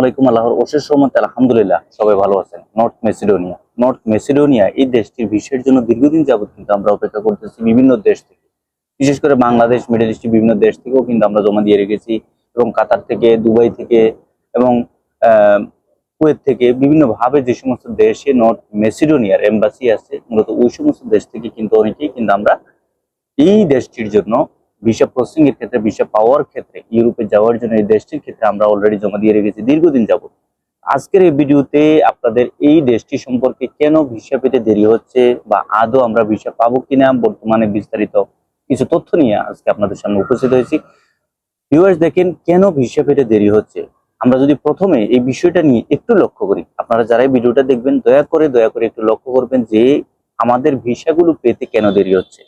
আলাইকুম সবাই ভালো আছেন। নর্থ মেসিডোনিয়া নর্থ মেসিডোনিয়া এই দেশটির জন্য দীর্ঘদিন কিন্তু আমরা অপেক্ষা করতেছি বিভিন্ন দেশ থেকে। বিশেষ করে বাংলাদেশ মিডল বিভিন্ন দেশ থেকেও কিন্তু আমরা জমা দিয়ে রেখেছি এবং কাতার থেকে, দুবাই থেকে এবং কুয়েত থেকে বিভিন্ন ভাবে যে সমস্ত দেশে নর্থ মেসিডোনিয়ার এম্বাসি আছে, মূলত ওই সমস্ত দেশ থেকে কিন্তু অনেকেই কিন্তু আমরা এই দেশটির জন্য ভিসা প্রসেসিং এর ক্ষেত্রে ভিসা পাওয়ার ক্ষেত্রে, ইউরোপে যাওয়ার জন্য এই দেশটির ক্ষেত্রে আমরা অলরেডি জমা দিয়ে রেখেছি দীর্ঘদিন যাবত আজকের এই ভিডিওতে আপনাদের এই দেশটি সম্পর্কে কেন ভিসা পেতে দেরি হচ্ছে বা আদৌ আমরা ভিসা পাবো কিনা বর্তমানে বিস্তারিত কিছু তথ্য নিয়ে আজকে আপনাদের সামনে উপস্থিত হয়েছি। ভিউয়ার্স দেখেন কেন ভিসা পেতে দেরি হচ্ছে? আমরা যদি প্রথমে এই বিষয়টা নিয়ে একটু লক্ষ্য করি, আপনারা যারা এই ভিডিওটা দেখবেন, দয়া করে দয়া করে একটু লক্ষ্য করবেন যে আমাদের ভিসাগুলো পেতে কেন দেরি হচ্ছে।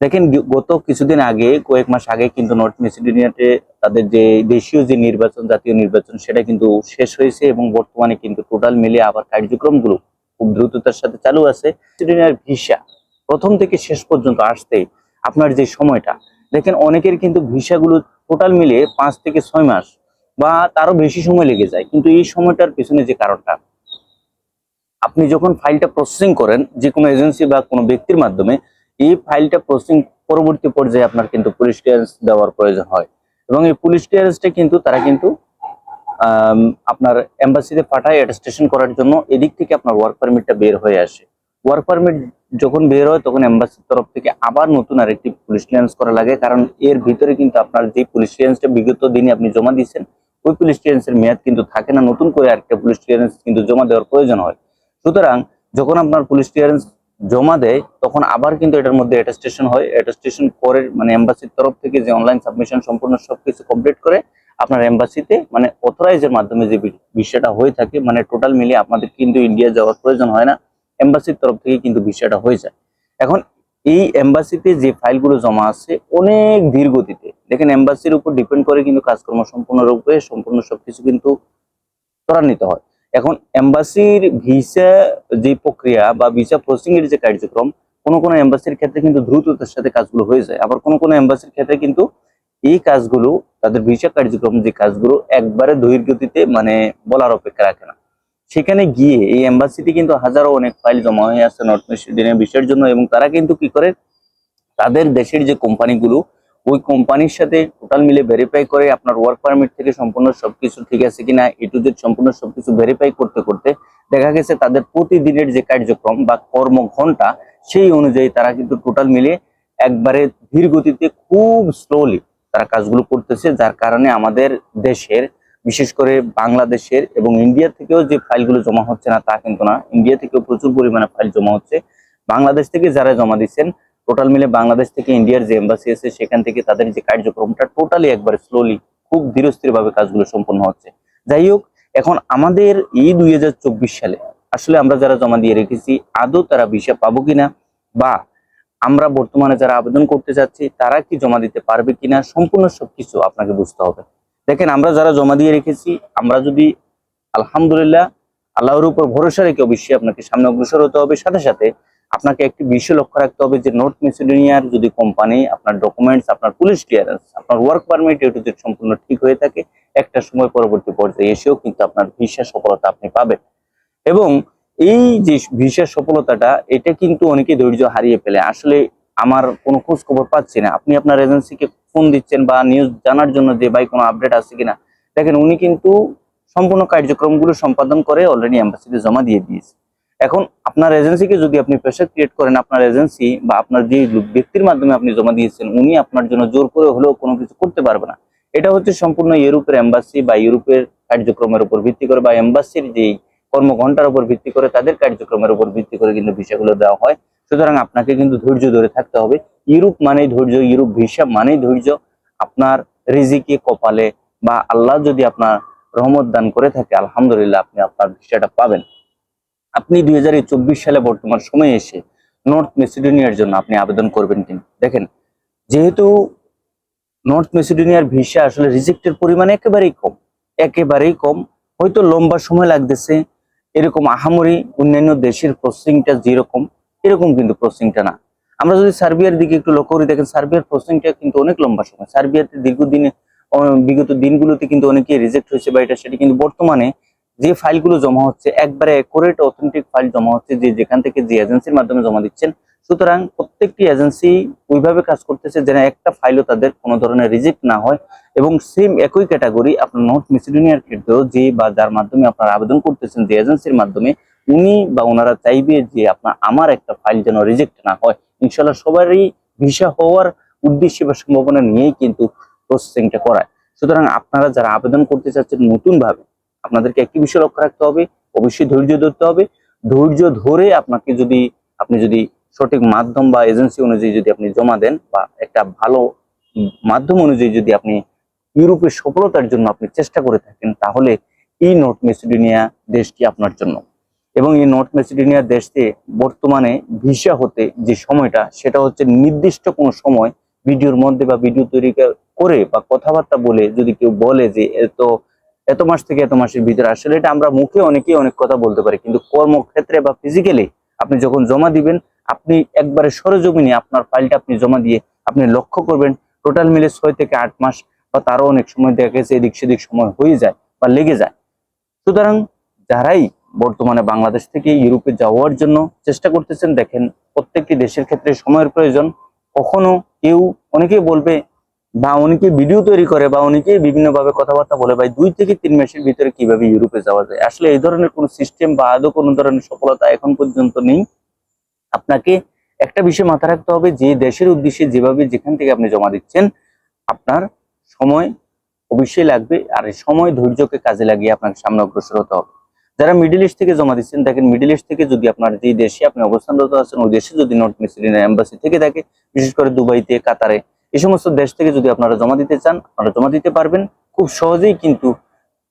দেখেন গত কিছুদিন আগে, কয়েক মাস আগে কিন্তু নর্থ মেসিডোনিয়াতে তাদের যে দেশীয় যে নির্বাচন, জাতীয় নির্বাচন, সেটা কিন্তু শেষ হয়েছে এবং বর্তমানে কিন্তু টোটাল মিলে আবার কার্যক্রমগুলো খুব দ্রুততার সাথে চালু আছে। মেসিডোনিয়ার ভিসা প্রথম থেকে শেষ পর্যন্ত আসতে আপনার যে সময়টা, দেখেন অনেকের কিন্তু ভিসাগুলো টোটাল মিলে পাঁচ থেকে ছয় মাস বা তারও বেশি সময় লেগে যায়। কিন্তু এই সময়টার পেছনে যে কারণটা, আপনি যখন ফাইলটা প্রসেসিং করেন যে কোনো এজেন্সি বা কোনো ব্যক্তির মাধ্যমে এই ফাইলটা প্রসেসিং পরবর্তী পর্যায়ে আপনার কিন্তু পুলিশ ক্লিয়ারেন্স দেওয়ার প্রয়োজন হয়। এবং এই পুলিশ ক্লিয়ারেন্সটা কিন্তু তারা কিন্তু আপনার এম্বাসিতে পাঠায় অ্যাটেস্টেশন করার জন্য। এদিক থেকে আপনার ওয়ার্ক পারমিটটা বের হয়ে আসে। ওয়ার্ক পারমিট যখন বের হয়, তখন এম্বাসির তরফ থেকে আবার নতুন আরেকটি পুলিশ ক্লিয়ারেন্স করা লাগে। কারণ এর ভিতরে কিন্তু আপনার যে পুলিশ ক্লিয়ারেন্সটা বিগত দিনে আপনি জমা দিয়েছেন, ওই পুলিশ ক্লিয়ারেন্সের মেয়াদ কিন্তু থাকে না। নতুন করে আরেকটা পুলিশ ক্লিয়ারেন্স কিন্তু জমা দেওয়ার প্রয়োজন হয়। সুতরাং যখন আপনার পুলিশ ক্লিয়ারেন্স জমা দেয়, তখন আবার কিন্তু এটার মধ্যে অ্যাটেস্টেশন হয়। অ্যাটেস্টেশন করে মানে এম্বাসির তরফ থেকে যে অনলাইন সাবমিশন সম্পূর্ণ সবকিছু কমপ্লিট করে আপনার এম্বাসিতে মানে অথরাইজের মাধ্যমে যে বিষয়টা হয়ে থাকে মানে টোটাল মিলিয়ে আপনাদের কিন্তু ইন্ডিয়া যাওয়ার প্রয়োজন হয় না। এম্বাসির তরফ থেকে কিন্তু বিষয়টা হয়ে যায়। এখন এই এম্বাসিতে যে ফাইলগুলো জমা আছে, অনেক ধীর গতিতে। দেখেন এম্বাসির উপর ডিপেন্ড করে কিন্তু কাজকর্ম সম্পূর্ণরূপে সম্পূর্ণ সবকিছু কিন্তু ত্বরান্বিত হয়। এখন এম্বাসির ভিসা যে প্রক্রিয়া বা ভিসা প্রসেসিং এর যে কার্যক্রম, কোনো কোনো এম্বাসির ক্ষেত্রে কিন্তু দ্রুততার সাথে কাজগুলো হয়ে যায়। আবার কোনো কোনো এম্বাসির ক্ষেত্রে কিন্তু এই কাজগুলো, তাদের ভিসা কার্যক্রম যে কাজগুলো একবারে ধৈর্য গতিতে মানে বলার অপেক্ষা রাখে না। সেখানে গিয়ে এই এম্বাসিতে কিন্তু হাজারো অনেক ফাইল জমা হয়ে আছে নর্থ মেসিডোনিয়া বিষয়ের জন্য এবং তারা কিন্তু কি করে, তাদের দেশের যে কোম্পানিগুলো ওই কোম্পানির সাথে টোটাল মিলে ভেরিফাই করে আপনার ওয়ার্ক পারমিট থেকে সম্পূর্ণ সবকিছু ঠিক আছে কিনা এ টু জেড সম্পূর্ণ সবকিছু ভেরিফাই করতে করতে দেখা গেছে তাদের প্রতিদিনের যে কার্যক্রম বা কর্ম ঘণ্টা সেই অনুযায়ী তারা কিন্তু টোটাল মিলে একবারে ধীর গতিতে খুব স্লোলি তারা কাজগুলো করতেছে, যার কারণে আমাদের দেশের, বিশেষ করে বাংলাদেশের এবং ইন্ডিয়া থেকেও যে ফাইলগুলো জমা হচ্ছে না তা কিন্তু না। ইন্ডিয়া থেকেও প্রচুর পরিমাণে ফাইল জমা হচ্ছে। বাংলাদেশ থেকে যারা জমা দিচ্ছেন টোটাল মিলে বাংলাদেশ থেকে ইন্ডিয়ার যে এম্বাসি আছে, সেখান থেকে তাদের যে কার্যক্রমটা টোটালি একবার স্লোলি খুব ধীরস্থির ভাবে কাজগুলো সম্পন্ন হচ্ছে। যাই হোক, এখন আমাদের এই দুই হাজার চব্বিশ সালে আসলে আমরা যারা জমা দিয়ে রেখেছি, আদৌ তারা ভিসা পাবো কিনা বা আমরা বর্তমানে যারা আবেদন করতে যাচ্ছি, তারা কি জমা দিতে পারবে কিনা, সম্পূর্ণ সবকিছু আপনাকে বুঝতে হবে। দেখেন, আমরা যারা জমা দিয়ে রেখেছি, আমরা যদি আলহামদুলিল্লাহ, আল্লাহর উপর ভরসা রেখে অবশ্যই আপনাকে সামনে অগ্রসর হতে হবে। সাথে সাথে আপনাকে একটি বিষয় লক্ষ্য রাখতে হবে যে নর্থ মেসিডোনিয়ার যদি কোম্পানি আপনার ডকুমেন্টস আপনার পুলিশ ক্লিয়ারেন্স আপনার ওয়ার্ক পারমিট এটু যদি সম্পূর্ণ ঠিক হয়ে থাকে, একটা সময় পরবর্তী পর্যায়ে এসেও কিন্তু আপনার ভিসা সফলতা আপনি পাবেন। এবং এই যে ভিসা সফলতাটা, এটা কিন্তু অনেকে ধৈর্য হারিয়ে ফেলে। আসলে আমার কোনো খোঁজ খবর পাচ্ছি না। আপনি আপনার এজেন্সিকে ফোন দিচ্ছেন বা নিউজ জানার জন্য যে ভাই কোনো আপডেট আছে কিনা, দেখেন উনি কিন্তু সম্পূর্ণ কার্যক্রমগুলো সম্পাদন করে অলরেডি এম্বাসিতে জমা দিয়ে দিয়েছে। এখন আপনার এজেন্সিকে যদি আপনি প্রেশার ক্রিয়েট করেন আপনার এজেন্সি বা আপনার যে ব্যক্তির মাধ্যমে আপনি জমা দিয়েছেন, উনি আপনার জন্য জোর করে হলেও কোনো কিছু করতে পারবে না। এটা হচ্ছে সম্পূর্ণ ইউরোপের এম্বাসি বা ইউরোপের কার্যক্রমের উপর ভিত্তি করে বা এম্বাসির যেই কর্মঘণ্টার উপর ভিত্তি করে তাদের কার্যক্রমের উপর ভিত্তি করে কিন্তু ভিসাগুলো দেওয়া হয়। সুতরাং আপনাকে কিন্তু ধৈর্য ধরে থাকতে হবে। ইউরোপ মানেই ধৈর্য, ইউরোপ ভিসা মানেই ধৈর্য। আপনার রিজিকে কপালে বা আল্লাহ যদি আপনার রহমত দান করে থাকে, আলহামদুলিল্লাহ আপনি আপনার ভিসাটা পাবেন। আপনি দুই হাজার চব্বিশ সালে বর্তমান সময়ে এসে নর্থ মেসিডোনিয়ার জন্য আপনি আবেদন করবেন কিনা? দেখেন, যেহেতু নর্থ মেসিডোনিয়ার ভিসা আসলে রিজেক্টের পরিমাণ একেবারেই কম একেবারেই কম। হয়তো লম্বা সময় লাগতেছে, এরকম আহামরি অন্যান্য দেশের প্রসেসিংটা যেরকম, এরকম কিন্তু প্রসেসিংটা না। আমরা যদি সার্বিয়ার দিকে একটু লক্ষ্য করি, দেখেন সার্বিয়ার প্রসেসিংটা কিন্তু অনেক লম্বা সময়। সার্বিয়াতে দীর্ঘদিনে বিগত দিনগুলোতে কিন্তু অনেকে রিজেক্ট হয়েছে বা এটা সেটা কিন্তু বর্তমানে যে ফাইলগুলো জমা হচ্ছে, একবারে অ্যাকুরেট অথেন্টিক ফাইল জমা হচ্ছে যে যেখান থেকে যে এজেন্সির মাধ্যমে জমা দিচ্ছেন। সুতরাং প্রত্যেকটি এজেন্সি ওইভাবে কাজ করতেছে যেন একটা ফাইলও তাদের কোনো ধরনের রিজেক্ট না হয় এবং সেম একই ক্যাটাগরি আপনার নর্থ মেসিডোনিয়ার ক্ষেত্রেও যে বা যার মাধ্যমে আপনারা আবেদন করতেছেন, যে এজেন্সির মাধ্যমে উনি বা ওনারা চাইবে যে আপনার আমার একটা ফাইল যেন রিজেক্ট না হয়। ইনশাল্লাহ সবারই ভিসা হওয়ার উদ্দেশ্যে বা সম্ভাবনা নিয়েই কিন্তু প্রসেসিংটা করায়। সুতরাং আপনারা যারা আবেদন করতে চাচ্ছেন নতুন ভাবে আপনাদেরকে একটি বিষয় লক্ষ্য রাখতে হবে, অবশ্যই ধৈর্য ধরতে হবে। ধৈর্য ধরে আপনাকে যদি, আপনি যদি সঠিক মাধ্যম বা এজেন্সি অনুযায়ী যদি আপনি জমা দেন বা একটা ভালো মাধ্যম অনুযায়ী যদি আপনি ইউরোপের সফলতার জন্য আপনি চেষ্টা করে থাকেন, তাহলে এই নর্থ মেসিডোনিয়া দেশটি আপনার জন্য। এবং এই নর্থ মেসিডোনিয়া দেশে বর্তমানে ভিসা হতে যে সময়টা, সেটা হচ্ছে নির্দিষ্ট কোনো সময় ভিডিওর মধ্যে বা ভিডিও তৈরি করে বা কথাবার্তা বলে যদি কেউ বলে যে এত এত মাস থেকে এত মাসের ভিতরে আসলে এটা আমরা মুখে অনেকেই অনেক কথা বলতে পারি, কিন্তু কর্মক্ষেত্রে বা ফিজিক্যালি আপনি যখন জমা দিবেন, আপনি একবারে সরজমিনে আপনার ফাইলটা আপনি জমা দিয়ে আপনি লক্ষ্য করবেন টোটাল মিলে ছয় থেকে আট মাস বা তারও অনেক সময় দেখা গেছে এদিক সেদিক সময় হয়ে যায় বা লেগে যায়। সুতরাং যারাই বর্তমানে বাংলাদেশ থেকে ইউরোপে যাওয়ার জন্য চেষ্টা করতেছেন, দেখেন প্রত্যেকটি দেশের ক্ষেত্রে সময়ের প্রয়োজন, কখনো কেউ অনেকেই বলবে বা অনেকে ভিডিও তৈরি করে বা অনেকে বিভিন্ন ভাবে কথাবার্তা বলে ভাই দুই থেকে তিন মাসের ভিতরে কীভাবে ইউরোপে যাওয়া যায়? আসলে এই ধরনের কোনো সিস্টেম বা আদৌ কোনো ধরনের সফলতা এখন পর্যন্ত নেই। আপনাকে একটা বিষয় মাথায় রাখতে হবে, যে দেশের উদ্দেশ্যে যেভাবে যেখান থেকে আপনি জমা দিচ্ছেন, আপনার সময় অবশ্যই লাগবে, আর এই সময় ধৈর্যকে কাজে লাগিয়ে আপনাকে সামনে অগ্রসর হতে হবে। যারা মিডল ইস্ট থেকে জমা দিচ্ছেন, দেখেন মিডল ইস্ট থেকে যদি আপনার যে দেশে আপনি অবস্থানরত আছেন, ওই দেশে যদি নর্থ মেসিডিনা এম্বাসি থেকে থাকে, বিশেষ করে দুবাইতে, কাতারে এই সমস্ত দেশ থেকে যদি আপনারা জমা দিতে চান আপনারা জমা দিতে পারবেন। খুব সহজেই কিন্তু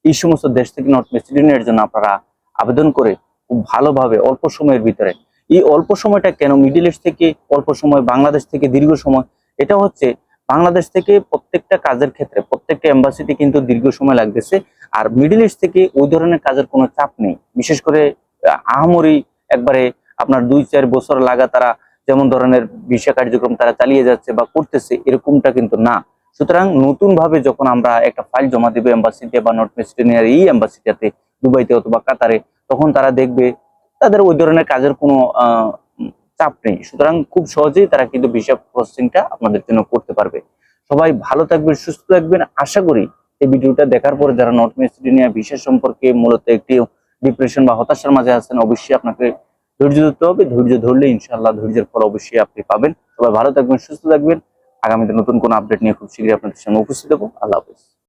এই সমস্ত দেশ থেকে নর্থ মেসিডোনিয়ার জন্য আপনারা আবেদন করে খুব ভালোভাবে অল্প সময়ের ভিতরে। এই অল্প সময়টা কেন মিডিল ইস্ট থেকে অল্প সময় বাংলাদেশ থেকে দীর্ঘ সময়? এটা হচ্ছে বাংলাদেশ থেকে প্রত্যেকটা কাজের ক্ষেত্রে প্রত্যেকটা এম্বাসিতে কিন্তু দীর্ঘ সময় লাগতেছে। আর মিডিল ইস্ট থেকে ওই ধরনের কাজের কোনো চাপ নেই। বিশেষ করে আহ, আহামরি একবারে আপনার দুই চার বছর লাগা তারা যেমন ধরনের ভিসা কার্যক্রম তারা চালিয়ে যাচ্ছে বা করতেছে, এরকমটা কিন্তু না। সুতরাং নতুন ভাবে যখন আমরা একটা ফাইল জমা দেবো এম্বাসিতে বা নর্থ মেসিডোনিয়ার এই এম্বাসিটাতে দুবাইতে অথবা কাতারে, তখন তারা দেখবে তাদের ওই ধরনের কাজের কোনো চাপ নেই। সুতরাং খুব সহজেই তারা কিন্তু ভিসা প্রসেসিংটা আপনাদের জন্য করতে পারবে। সবাই ভালো থাকবেন, সুস্থ থাকবেন। আশা করি এই ভিডিওটা দেখার পরে যারা নর্থ মেসিডোনিয়া ভিসা সম্পর্কে মূলত একটি ডিপ্রেশন বা হতাশার মাঝে আছেন, অবশ্যই আপনাকে ধৈর্য ধরতে হবে। ধৈর্য ধরলে ইনশাল্লাহ ধৈর্যের ফল অবশ্যই আপনি পাবেন। সবাই ভালো থাকবেন, সুস্থ থাকবেন। আগামীতে নতুন কোনো আপডেট নিয়ে খুব শীঘ্রই আপনাদের সঙ্গে উপস্থিত হব। আল্লাহ হাফেজ।